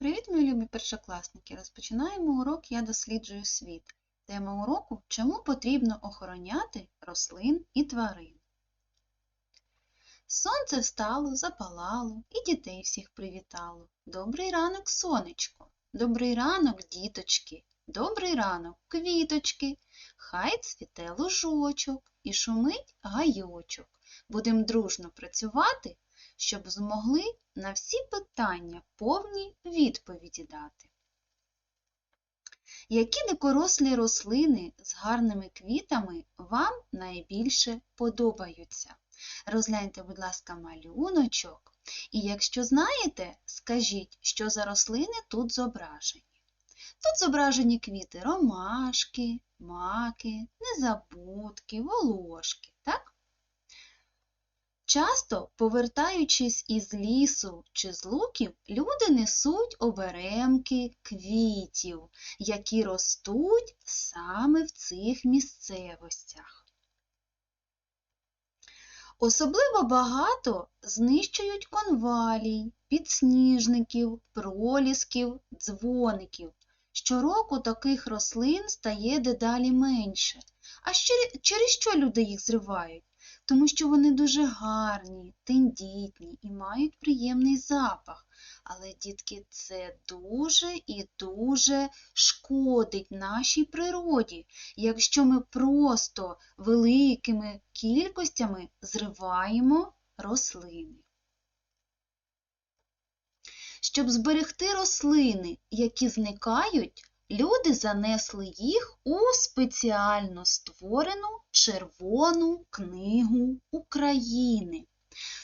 Привіт, мої любі першокласники! Розпочинаємо урок Я досліджую світ. Тема уроку Чому потрібно охороняти рослин і тварин. Сонце встало, запалало і дітей всіх привітало. Добрий ранок, сонечко! Добрий ранок, діточки! Добрий ранок, квіточки! Хай цвіте лужочок і шумить гайочок. Будем дружно працювати, щоб змогли на всі питання повні відповіді дати. Які дикорослі рослини з гарними квітами вам найбільше подобаються? Розгляньте, будь ласка, малюночок. І якщо знаєте, скажіть, що за рослини тут зображені. Тут зображені квіти ромашки, маки, незабудки, волошки. Так? Часто, повертаючись із лісу чи з луків, люди несуть оберемки квітів, які ростуть саме в цих місцевостях. Особливо багато знищують конвалій, підсніжників, пролісків, дзвоників. Щороку таких рослин стає дедалі менше. А через що люди їх зривають? Тому що вони дуже гарні, тендітні і мають приємний запах. Але, дітки, це дуже і дуже шкодить нашій природі, якщо ми просто великими кількостями зриваємо рослини. Щоб зберегти рослини, які зникають, люди занесли їх у спеціально створену Червону книгу України.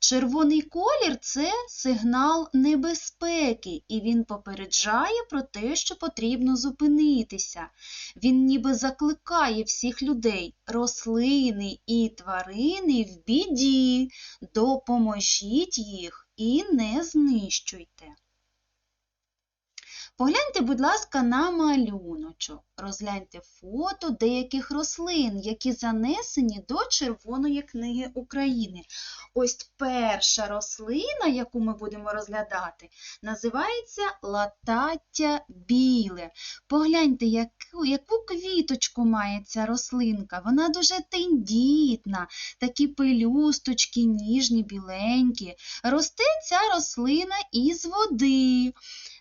Червоний колір це сигнал небезпеки, і він попереджає про те, що потрібно зупинитися. Він ніби закликає всіх людей, рослини і тварини в біді, допоможіть їх і не знищуйте. Погляньте, будь ласка, на малюночок. Розгляньте фото деяких рослин, які занесені до Червоної книги України. Ось перша рослина, яку ми будемо розглядати, називається латаття біле. Погляньте, яку, яку квіточку має ця рослинка. Вона дуже тендітна, такі пелюсточки, ніжні, біленькі. Росте ця рослина із води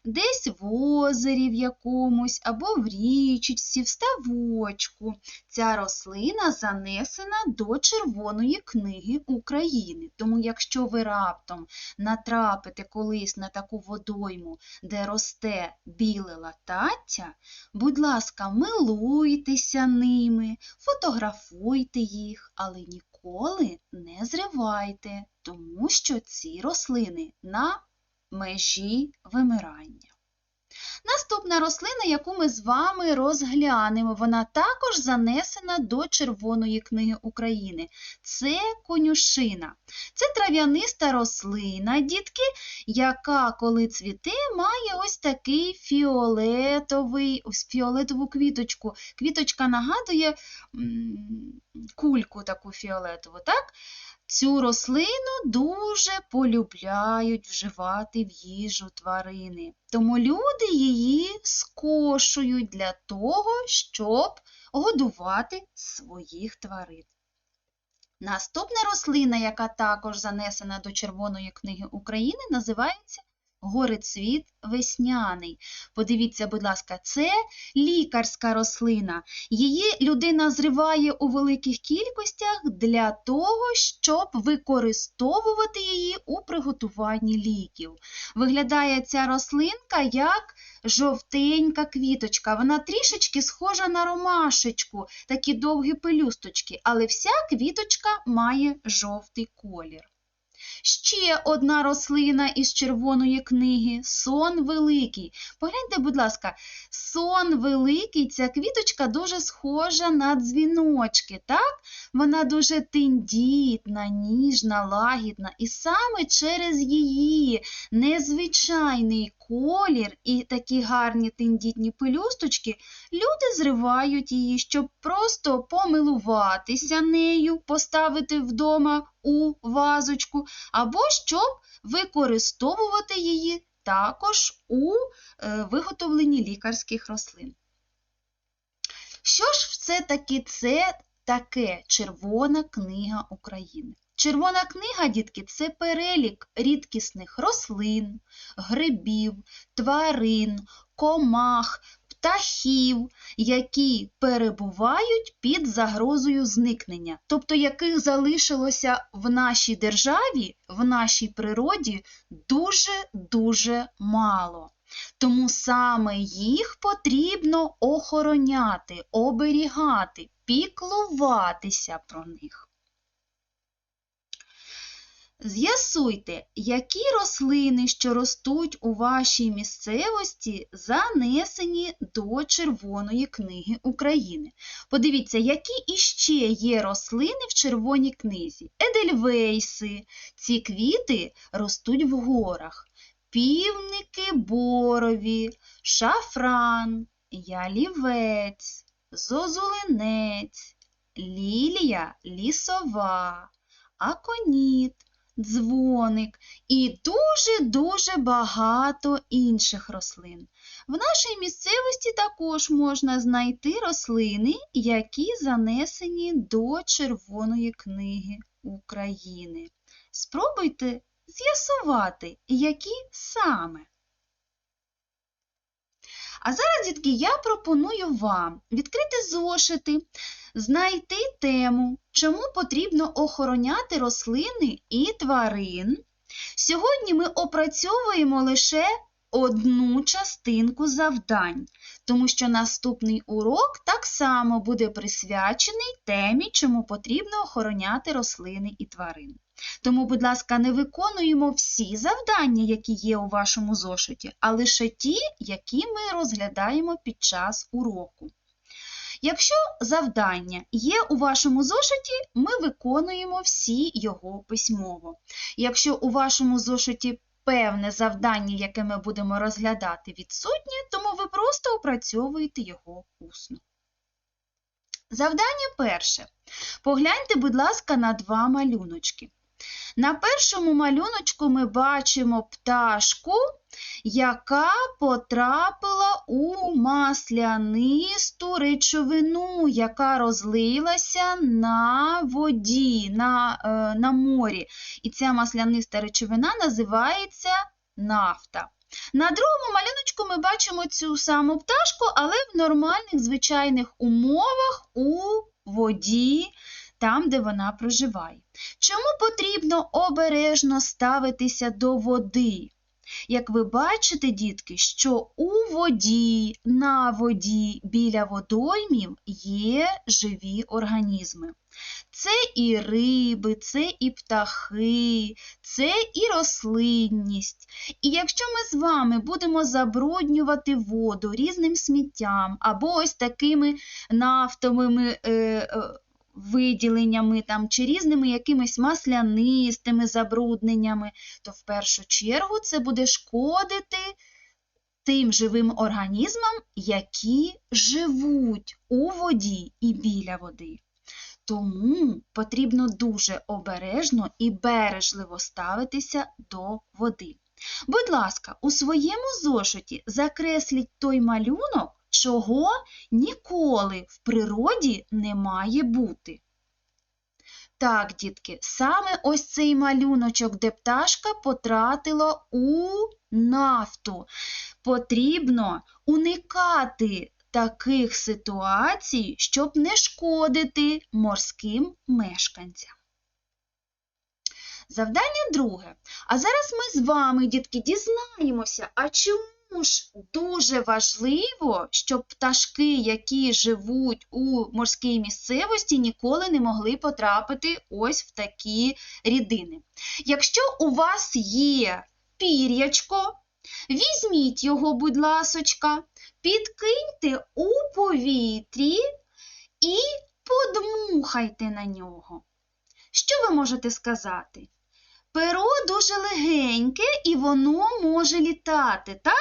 десь в озері в якомусь або в річці, в ставочку. Ця рослина занесена до Червоної книги України. Тому, якщо ви раптом натрапите колись на таку водойму, де росте біле латаття, будь ласка, милуйтеся ними, фотографуйте їх, але ніколи не зривайте, тому що ці рослини на межі вимирання. Наступна рослина, яку ми з вами розглянемо, вона також занесена до Червоної книги України. Це конюшина. Це трав'яниста рослина, дітки, яка, коли цвіте, має ось такий фіолетовий, ось фіолетову квіточку. Квіточка нагадує кульку таку фіолетову. так? Цю рослину дуже полюбляють вживати в їжу тварини, тому люди її скошують для того, щоб годувати своїх тварин. Наступна рослина, яка також занесена до Червоної книги України, називається горецвіт весняний. Подивіться, будь ласка, це лікарська рослина. Її людина зриває у великих кількостях для того, щоб використовувати її у приготуванні ліків. Виглядає ця рослинка як жовтенька квіточка. Вона трішечки схожа на ромашечку, такі довгі пелюсточки, але вся квіточка має жовтий колір. Ще одна рослина із червоної книги сон великий. Погляньте, будь ласка, сон великий, ця квіточка дуже схожа на дзвіночки. так? Вона дуже тендітна, ніжна, лагідна. І саме через її незвичайний колір і такі гарні тендітні пелюсточки, люди зривають її, щоб просто помилуватися нею, поставити вдома у вазочку, або щоб використовувати її також у е, виготовленні лікарських рослин. Що ж все-таки це таке Червона книга України? Червона книга, дітки, це перелік рідкісних рослин, грибів, тварин, комах, птахів, які перебувають під загрозою зникнення, тобто яких залишилося в нашій державі, в нашій природі дуже-дуже мало. Тому саме їх потрібно охороняти, оберігати, піклуватися про них. З'ясуйте, які рослини, що ростуть у вашій місцевості, занесені до Червоної книги України. Подивіться, які іще є рослини в Червоній книзі. Едельвейси. Ці квіти ростуть в горах. Півники борові, шафран, ялівець, зозулинець, лілія лісова, аконіт, дзвоник і дуже-дуже багато інших рослин. В нашій місцевості також можна знайти рослини, які занесені до Червоної книги України. Спробуйте з'ясувати, які саме. А зараз, дітки, я пропоную вам відкрити зошити, знайти тему, чому потрібно охороняти рослини і тварин. Сьогодні ми опрацьовуємо лише одну частинку завдань, тому що наступний урок так само буде присвячений темі, чому потрібно охороняти рослини і тварин. Тому, будь ласка, не виконуємо всі завдання, які є у вашому зошиті, а лише ті, які ми розглядаємо під час уроку. Якщо завдання є у вашому зошиті, ми виконуємо всі його письмово. Якщо у вашому зошиті певне завдання, яке ми будемо розглядати, відсутнє, тому ви просто опрацьовуєте його усно. Завдання перше. Погляньте, будь ласка, на два малюночки. На першому малюночку ми бачимо пташку, яка потрапила у маслянисту речовину, яка розлилася на воді, на, е, на морі. І ця масляниста речовина називається нафта. На другому малюночку ми бачимо цю саму пташку, але в нормальних звичайних умовах у воді, там, де вона проживає. Чому потрібно обережно ставитися до води? Як ви бачите, дітки, що у воді, на воді, біля водоймів є живі організми. Це і риби, це і птахи, це і рослинність. І якщо ми з вами будемо забруднювати воду різним сміттям або ось такими нафтовими е, е, виділеннями там, чи різними якимись маслянистими забрудненнями, то в першу чергу це буде шкодити тим живим організмам, які живуть у воді і біля води. Тому потрібно дуже обережно і бережливо ставитися до води. Будь ласка, у своєму зошиті закресліть той малюнок, чого ніколи в природі не має бути. Так, дітки, саме ось цей малюночок, де пташка потратила у нафту. Потрібно уникати таких ситуацій, щоб не шкодити морським мешканцям. Завдання друге. А зараз ми з вами, дітки, дізнаємося, а чому ж дуже важливо, щоб пташки, які живуть у морській місцевості, ніколи не могли потрапити ось в такі рідини. Якщо у вас є пір'ячко, візьміть його, будь ласочка, підкиньте у повітрі і подмухайте на нього. Що ви можете сказати? Перо дуже легеньке і воно може літати, так?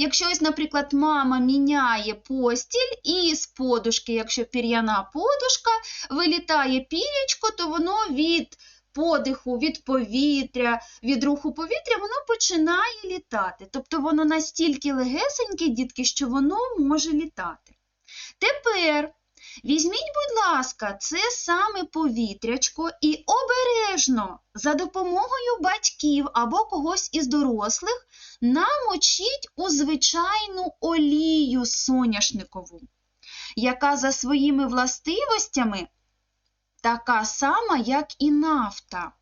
Якщо ось, наприклад, мама міняє постіль і з подушки, якщо пір'яна подушка, вилітає пірячко, то воно від подиху, від повітря, від руху повітря, воно починає літати. Тобто воно настільки легесеньке, дітки, що воно може літати. Тепер візьміть, будь ласка, це саме повітрячко і обережно за допомогою батьків або когось із дорослих намочіть у звичайну олію соняшникову, яка за своїми властивостями така сама, як і нафта.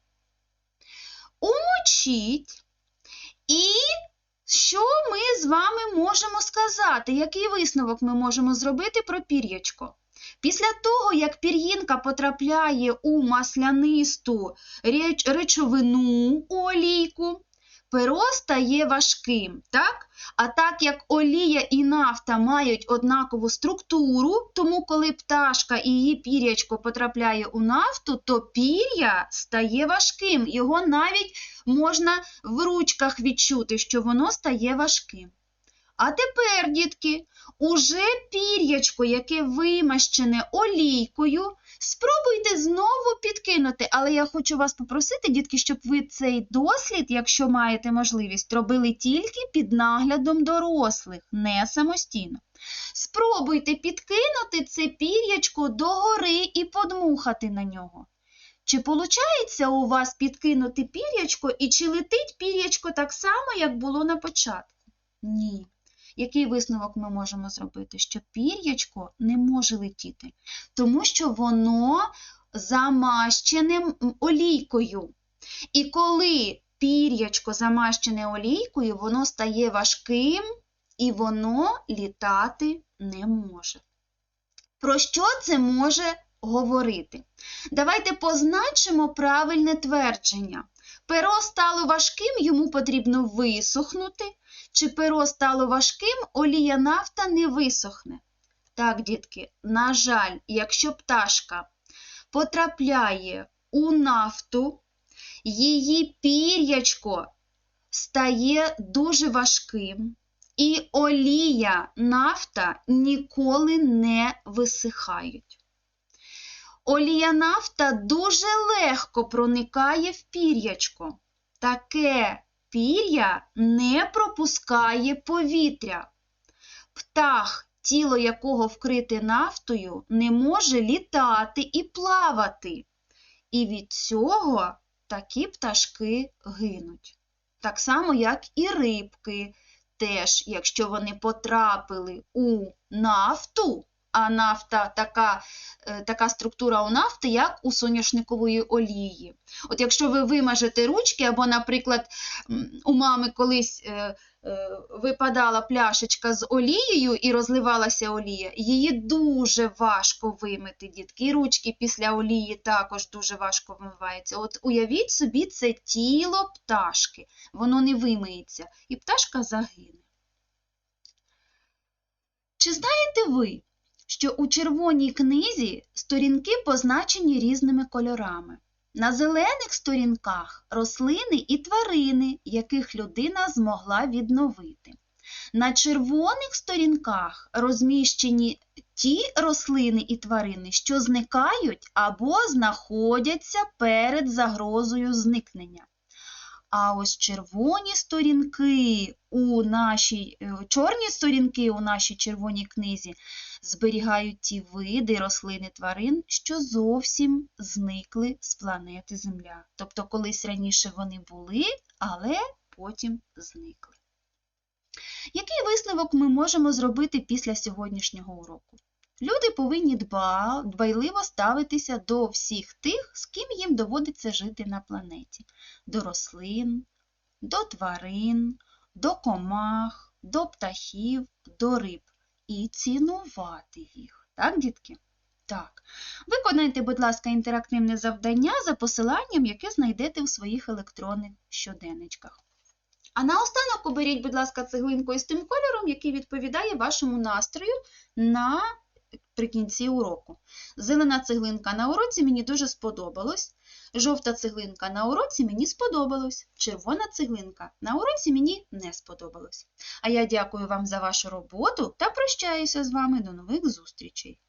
Умочіть і що ми з вами можемо сказати? Який висновок ми можемо зробити про пір'ячко? Після того, як пір'їнка потрапляє у маслянисту реч- речовину у олійку, перо стає важким, так? А так як олія і нафта мають однакову структуру, тому коли пташка і її пір'ячко потрапляє у нафту, то пір'я стає важким. Його навіть можна в ручках відчути, що воно стає важким. А тепер, дітки, уже пір'ячко, яке вимащене олійкою, спробуйте знову підкинути. Але я хочу вас попросити, дітки, щоб ви цей дослід, якщо маєте можливість, робили тільки під наглядом дорослих, не самостійно. Спробуйте підкинути це пір'ячко догори і подмухати на нього. Чи виходить у вас підкинути пір'ячко і чи летить пір'ячко так само, як було на початку? Ні. Який висновок ми можемо зробити? Що пір'ячко не може летіти, тому що воно замащене олійкою. І коли пір'ячко замащене олійкою, воно стає важким і воно літати не може. Про що це може говорити? Давайте позначимо правильне твердження. Перо стало важким, йому потрібно висохнути. Чи перо стало важким, олія нафта не висохне. Так, дітки, на жаль, якщо пташка потрапляє у нафту, її пір'ячко стає дуже важким, і олія, нафта ніколи не висихають. Олія нафта дуже легко проникає в пір'ячко. Таке пір'я не пропускає повітря. Птах, тіло якого вкрите нафтою, не може літати і плавати. І від цього такі пташки гинуть. Так само, як і рибки. Теж, якщо вони потрапили у нафту, а нафта така, е, така структура у нафти, як у соняшникової олії. От якщо ви вимажете ручки, або, наприклад, у мами колись е, е, випадала пляшечка з олією і розливалася олія, її дуже важко вимити, дітки. І ручки після олії також дуже важко вимиваються. От уявіть собі, це тіло пташки, воно не вимиється, і пташка загине. Чи знаєте ви, що у червоній книзі сторінки позначені різними кольорами? На зелених сторінках рослини і тварини, яких людина змогла відновити. На червоних сторінках розміщені ті рослини і тварини, що зникають або знаходяться перед загрозою зникнення. А ось червоні сторінки у нашій, е, чорні сторінки у нашій червоній книзі зберігають ті види рослин і тварин, що зовсім зникли з планети Земля. Тобто колись раніше вони були, але потім зникли. Який висновок ми можемо зробити після сьогоднішнього уроку? Люди повинні дба, дбайливо ставитися до всіх тих, з ким їм доводиться жити на планеті: до рослин, до тварин, до комах, до птахів, до риб і цінувати їх. Так, дітки? Так. Виконайте, будь ласка, інтерактивне завдання за посиланням, яке знайдете у своїх електронних щоденничках. А наостанок оберіть, будь ласка, цеглинку із тим кольором, який відповідає вашому настрою на прикінці уроку. Зелена цеглинка на уроці мені дуже сподобалось. Жовта цеглинка на уроці мені сподобалось. Червона цеглинка на уроці мені не сподобалось. А я дякую вам за вашу роботу та прощаюся з вами до нових зустрічей.